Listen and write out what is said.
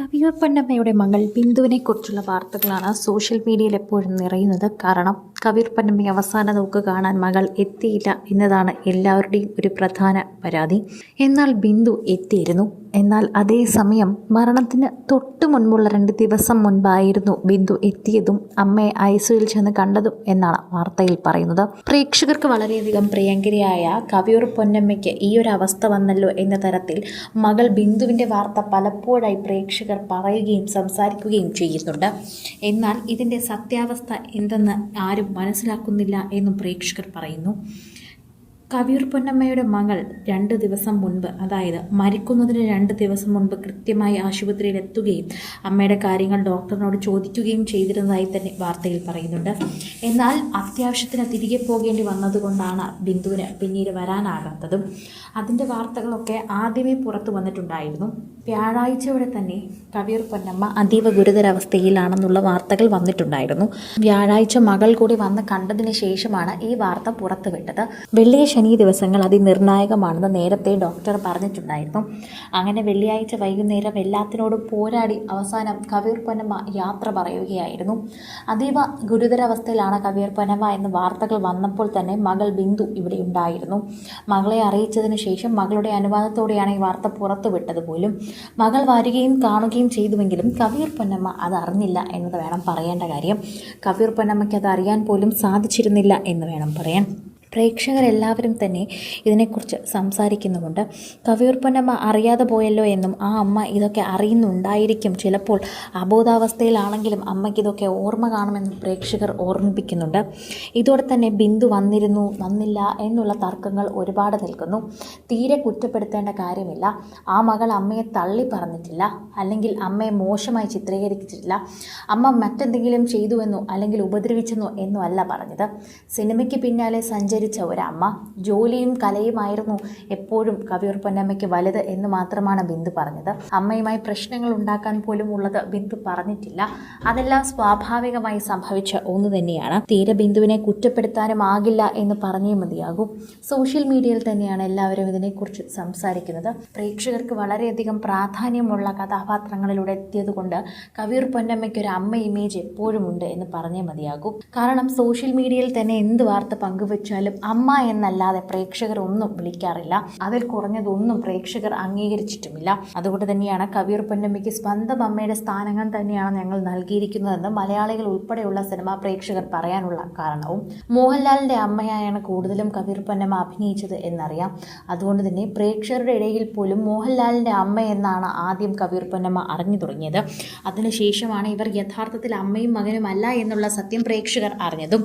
കവിയൂർ പൊന്നമ്മയുടെ മകൾ ബിന്ദുവിനെക്കുറിച്ചുള്ള വാർത്തകളാണ് സോഷ്യൽ മീഡിയയിൽ എപ്പോഴും നിറയുന്നത്. കാരണം കവിയൂർ പൊന്നമ്മ അവസാന നോക്ക് കാണാൻ മകൾ എത്തിയില്ല എന്നതാണ് എല്ലാവരുടെയും ഒരു പ്രധാന പരാതി. എന്നാൽ ബിന്ദു എത്തിയിരുന്നു. എന്നാൽ അതേസമയം മരണത്തിന് തൊട്ടു മുൻപുള്ള രണ്ട് ദിവസം മുൻപായിരുന്നു ബിന്ദു എത്തിയതും അമ്മയെ ഐസിയുയിൽ ചെന്ന് കണ്ടതും എന്നാണ് വാർത്തയിൽ പറയുന്നത്. പ്രേക്ഷകർക്ക് വളരെയധികം പ്രിയങ്കരിയായ കവിയൂർ പൊന്നമ്മയ്ക്ക് ഈ ഒരു അവസ്ഥ വന്നല്ലോ എന്ന തരത്തിൽ മകൾ ബിന്ദുവിന്റെ വാർത്ത പലപ്പോഴായി പ്രേക്ഷകർ പറയുകയും സംസാരിക്കുകയും ചെയ്യുന്നുണ്ട്. എന്നാൽ ഇതിന്റെ സത്യാവസ്ഥ എന്തെന്ന് ആരും മനസ്സിലാക്കുന്നില്ല എന്നും പ്രേക്ഷകർ പറയുന്നു. കവിയൂർ പൊന്നമ്മയുടെ മകൾ രണ്ട് ദിവസം മുൻപ് അതായത് മരിക്കുന്നതിന് രണ്ട് ദിവസം മുൻപ് കൃത്യമായി ആശുപത്രിയിൽ എത്തുകയും അമ്മയുടെ കാര്യങ്ങൾ ഡോക്ടറിനോട് ചോദിക്കുകയും ചെയ്തിരുന്നതായി തന്നെ വാർത്തയിൽ പറയുന്നുണ്ട്. എന്നാൽ അത്യാവശ്യത്തിന് തിരികെ പോകേണ്ടി വന്നതുകൊണ്ടാണ് ബിന്ദുവിന് പിന്നീട് വരാനാകാത്തതും. അതിന്റെ വാർത്തകളൊക്കെ ആദ്യമേ പുറത്തു വന്നിട്ടുണ്ടായിരുന്നു. വ്യാഴാഴ്ചയോടെ തന്നെ കവിയൂർ പൊന്നമ്മ അതീവ ഗുരുതരാവസ്ഥയിലാണെന്നുള്ള വാർത്തകൾ വന്നിട്ടുണ്ടായിരുന്നു. വ്യാഴാഴ്ച മകൾ കൂടി വന്ന് കണ്ടതിന് ശേഷമാണ് ഈ വാർത്ത പുറത്തുവിട്ടത്. വെള്ളി ശനി ദിവസങ്ങൾ അതിനിർണായകമാണെന്ന് നേരത്തെ ഡോക്ടർ പറഞ്ഞിട്ടുണ്ടായിരുന്നു. അങ്ങനെ വെള്ളിയാഴ്ച വൈകുന്നേരം എല്ലാത്തിനോടും പോരാടി അവസാനം കവിയൂർ പൊന്നമ്മ യാത്ര പറയുകയായിരുന്നു. അതീവ ഗുരുതരാവസ്ഥയിലാണ് കവിയൂർ പൊന്നമ്മ എന്ന് വാർത്തകൾ വന്നപ്പോൾ തന്നെ മകൾ ബിന്ദു ഇവിടെ ഉണ്ടായിരുന്നു. മകളെ അറിയിച്ചതിന് ശേഷം മകളുടെ അനുവാദത്തോടെയാണ് ഈ വാർത്ത പുറത്തുവിട്ടത് പോലും. മകൾ വരികയും കാണുകയും ചെയ്തുവെങ്കിലും കവിയൂർ പൊന്നമ്മ അത് അറിഞ്ഞില്ല എന്നത് വേണം പറയേണ്ട കാര്യം. കവിയൂർ പൊന്നമ്മയ്ക്ക് അത് അറിയാൻ പോലും സാധിച്ചിരുന്നില്ല എന്ന് വേണം പറയാൻ. പ്രേക്ഷകരെല്ലാവരും തന്നെ ഇതിനെക്കുറിച്ച് സംസാരിക്കുന്നുമുണ്ട്. കവിയൂർ അറിയാതെ പോയല്ലോ എന്നും ആ അമ്മ ഇതൊക്കെ അറിയുന്നുണ്ടായിരിക്കും. ചിലപ്പോൾ അബോധാവസ്ഥയിലാണെങ്കിലും അമ്മയ്ക്ക് ഇതൊക്കെ ഓർമ്മ കാണുമെന്നും പ്രേക്ഷകർ ഓർമ്മിപ്പിക്കുന്നുണ്ട്. ഇതോടെ തന്നെ ബിന്ദു വന്നിരുന്നു വന്നില്ല എന്നുള്ള തർക്കങ്ങൾ ഒരുപാട് നിൽക്കുന്നു. തീരെ കുറ്റപ്പെടുത്തേണ്ട കാര്യമില്ല. ആ മകൾ അമ്മയെ തള്ളി പറഞ്ഞിട്ടില്ല. അല്ലെങ്കിൽ അമ്മയെ മോശമായി ചിത്രീകരിച്ചിട്ടില്ല. അമ്മ മറ്റെന്തെങ്കിലും ചെയ്തുവെന്നോ അല്ലെങ്കിൽ ഉപദ്രവിച്ചെന്നോ എന്നോ അല്ല പറഞ്ഞത്. സിനിമയ്ക്ക് പിന്നാലെ സഞ്ചരിച്ച ഒരമ്മ. ജോലിയും കലയുമായിരുന്നു എപ്പോഴും കവിയൂർ പൊന്നമ്മയ്ക്ക് വലുത് എന്ന് മാത്രമാണ് ബിന്ദു പറഞ്ഞത്. അമ്മയുമായി പ്രശ്നങ്ങൾ ഉണ്ടാക്കാൻ പോലും ഉള്ളത് ബിന്ദു പറഞ്ഞിട്ടില്ല. അതെല്ലാം സ്വാഭാവികമായി സംഭവിച്ച ഒന്ന് തന്നെയാണ്. തീരെ ബിന്ദുവിനെ കുറ്റപ്പെടുത്താനും ആകില്ല എന്ന് പറഞ്ഞേ മതിയാകും. സോഷ്യൽ മീഡിയയിൽ തന്നെയാണ് എല്ലാവരും ഇതിനെക്കുറിച്ച് സംസാരിക്കുന്നത്. പ്രേക്ഷകർക്ക് വളരെയധികം പ്രാധാന്യമുള്ള കഥാപാത്രങ്ങളിലൂടെ എത്തിയതുകൊണ്ട് കവിയൂർ പൊന്നമ്മയ്ക്ക് ഒരു അമ്മ ഇമേജ് എപ്പോഴും ഉണ്ട് എന്ന് പറഞ്ഞേ മതിയാകും. കാരണം സോഷ്യൽ മീഡിയയിൽ തന്നെ എന്ത് വാർത്ത പങ്കുവച്ചാലും അമ്മ എന്നല്ലാതെ പ്രേക്ഷകർ ഒന്നും വിളിക്കാറില്ല. അതിൽ കുറഞ്ഞതൊന്നും പ്രേക്ഷകർ അംഗീകരിച്ചിട്ടുമില്ല. അതുകൊണ്ട് തന്നെയാണ് കവിയൂർ പൊന്നമ്മയ്ക്ക് സ്വന്തം അമ്മയുടെ സ്ഥാനങ്ങൾ തന്നെയാണ് ഞങ്ങൾ നൽകിയിരിക്കുന്നതെന്ന് മലയാളികൾ ഉൾപ്പെടെയുള്ള സിനിമാ പ്രേക്ഷകർ പറയാനുള്ള കാരണവും മോഹൻലാലിന്റെ അമ്മയായാണ് കൂടുതലും കവിയൂർ പൊന്നമ്മ അഭിനയിച്ചത് എന്നറിയാം. അതുകൊണ്ട് തന്നെ പ്രേക്ഷകരുടെ ഇടയിൽ പോലും മോഹൻലാലിന്റെ അമ്മ എന്നാണ് ആദ്യം കവിയൂർ പൊന്നമ്മ അറിഞ്ഞു തുടങ്ങിയത്. അതിനുശേഷമാണ് ഇവർ യഥാർത്ഥത്തിൽ അമ്മയും മകനും അല്ല എന്നുള്ള സത്യം പ്രേക്ഷകർ അറിഞ്ഞതും.